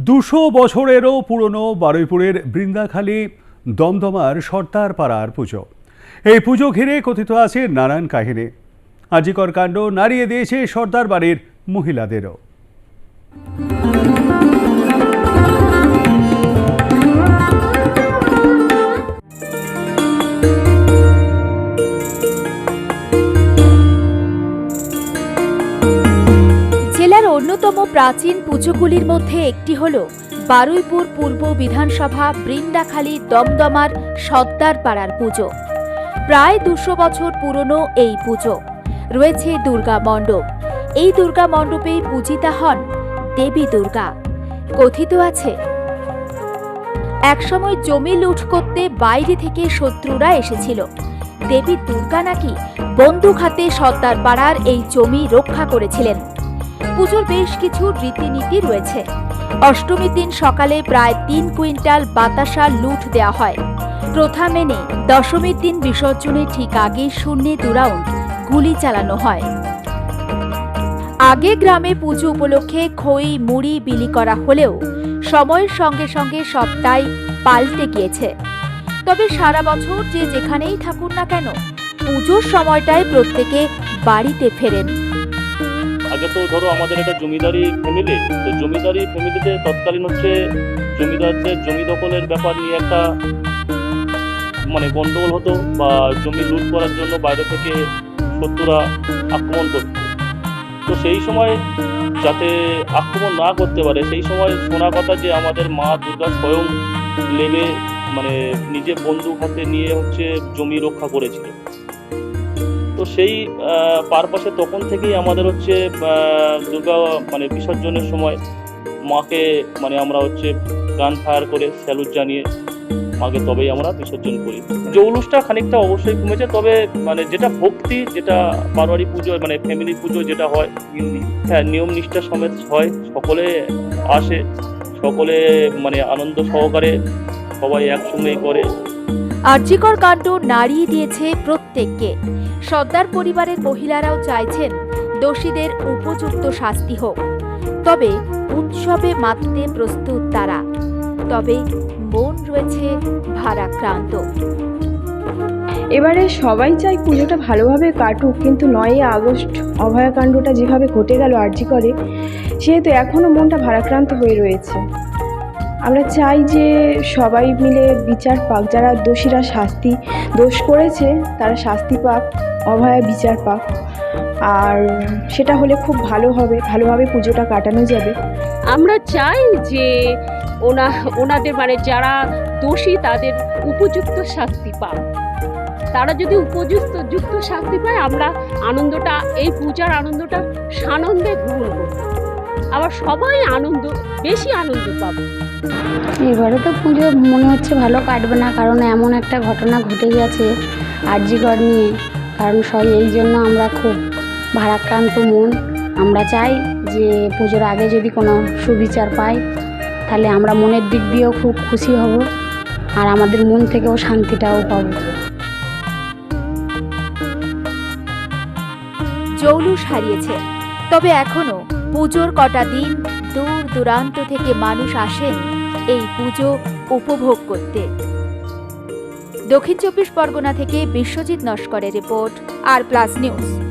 দুশো বছরেরও পুরনো বারুইপুরের বৃন্দাখালী দমদমার সর্দার পাড়ার পুজো। এই পুজো ঘিরে কথিত আছে নানান কাহিনী। আজিকর কাণ্ড নাড়িয়ে দিয়েছে সর্দার বাড়ির মহিলাদেরও। প্রাচীন পুজোগুলির মধ্যে একটি হল বারুইপুর পূর্ব বিধানসভা বৃন্দাখালী দমদমার সর্দার পাড়ার পুজো। প্রায় দুশো বছর পুরনো এই পুজো। রয়েছে দুর্গা মণ্ডপ। এই দুর্গা মণ্ডপেই পূজিতা হন দেবী দুর্গা। কথিত আছে, একসময় জমি লুট করতে বাইরে থেকে শত্রুরা এসেছিল। দেবী দুর্গা নাকি বন্দুক হাতে সর্দার পাড়ার এই জমি রক্ষা করেছিলেন। পুজোর বেশ কিছু রীতিনীতি রয়েছে। অষ্টমীর দিন সকালে প্রায় তিন কুইন্টাল বাতাসা লুট দেওয়া হয়। প্রথা মেনে দশমীর দিন বিসর্জনের ঠিক আগে শূন্যে দু গুলি চালানো হয়। আগে গ্রামে পুজো উপলক্ষে খই, মুড়ি বিলি করা হলেও সময়ের সঙ্গে সঙ্গে সবটাই পাল্টে গিয়েছে। তবে সারা বছর যে যেখানেই থাকুন না কেন, পুজোর সময়টায় প্রত্যেকে বাড়িতে ফেরেন। আগে তো ধরো আমাদের একটা জমিদারি ফ্যামিলি তো জমিদারি ফ্যামিলিতে তৎকালীন হচ্ছে জমিদারদের জমি দখলের ব্যাপার নিয়ে একটা মানে গন্ডগোল হতো বা জমি লুট করার জন্য বাইরে থেকে শত্রুরা আক্রমণ করত। তো সেই সময় যাতে আক্রমণ না করতে পারে, সেই সময় শোনা কথা যে আমাদের মা দুর্গা স্বয়ং নেমে মানে নিজে বন্দুক হাতে নিয়ে হচ্ছে জমি রক্ষা করেছিল। সেই পারপাসে তখন থেকেই আমাদের হচ্ছে দুর্গা মানে বিসর্জনের সময় মাকে মানে আমরা হচ্ছে গান ফায়ার করে স্যালুট জানিয়ে মাকে তবেই আমরা বিসর্জন করি। জৌলুসটা খানিকটা অবশ্যই কমেছে, তবে মানে যেটা ভক্তি, যেটা বারোয়ারি পুজো মানে ফ্যামিলি পুজো যেটা হয় হ্যাঁ নিয়ম নিষ্ঠা সমেত হয়, সকলে আসে, সকলে মানে আনন্দ সহকারে সবাই একসঙ্গেই করে। আর্যিকর কাণ্ড নাড়িয়ে দিয়েছে প্রত্যেককে। সর্দার পরিবারের মহিলারাও চাইছেন দোষীদের উপযুক্ত শাস্তি হোক। তবে উৎসবে মাততে প্রস্তুত তারা। তবে মন রয়েছে ভারাক্রান্ত। এবারে সবাই চাই পুজোটা ভালোভাবে কাটুক, কিন্তু নয়ই আগস্ট। অভয়াকাণ্ডটা যেভাবে ঘটে গেল আর্জি করে, সেহেতু এখনও মনটা ভারাক্রান্ত হয়ে রয়েছে। আমরা চাই যে সবাই মিলে বিচার পাক, যারা দোষীরা শাস্তি, দোষ করেছে, তারা শাস্তি পাক, অভয়া বিচার পাক। আর সেটা হলে খুব ভালো হবে, ভালোভাবে পুজোটা কাটানো যাবে। আমরা চাই যে ওনা, ওনাদের মানে যারা দোষী, তাদের উপযুক্ত শাস্তি পাক। তারা যদি উপযুক্ত, যুক্ত শাস্তি পায়, আমরা আনন্দটা, এই পূজার আনন্দটা সানন্দে গ্রহণ করব। আবার সবাই আনন্দ বেশি আনন্দ পাবো। এবারে তো পুজো মনে হচ্ছে ভালো কাটবে না কারণ এমন একটা ঘটনা ঘটে গেছে আরজিকর নিয়ে। কারণ সবাই এই জন্য আমরা খুব ভারাক্রান্ত মন। আমরা চাই যে পুজোর আগে যদি কোনো সুবিচার পাই তাহলে আমরা মনের দিক দিয়েও খুব খুশি হব আর আমাদের মন থেকেও শান্তিটাও পাবো। জৌলুস হারিয়েছে তবে এখনও পুজোর কটা দিন দূর দূরান্ত থেকে মানুষ আসেন এই পুজো উপভোগ করতে। দক্ষিণ চব্বিশ পরগনা থেকে বিশ্বজিৎ নস্করের রিপোর্ট, আর প্লাস নিউজ।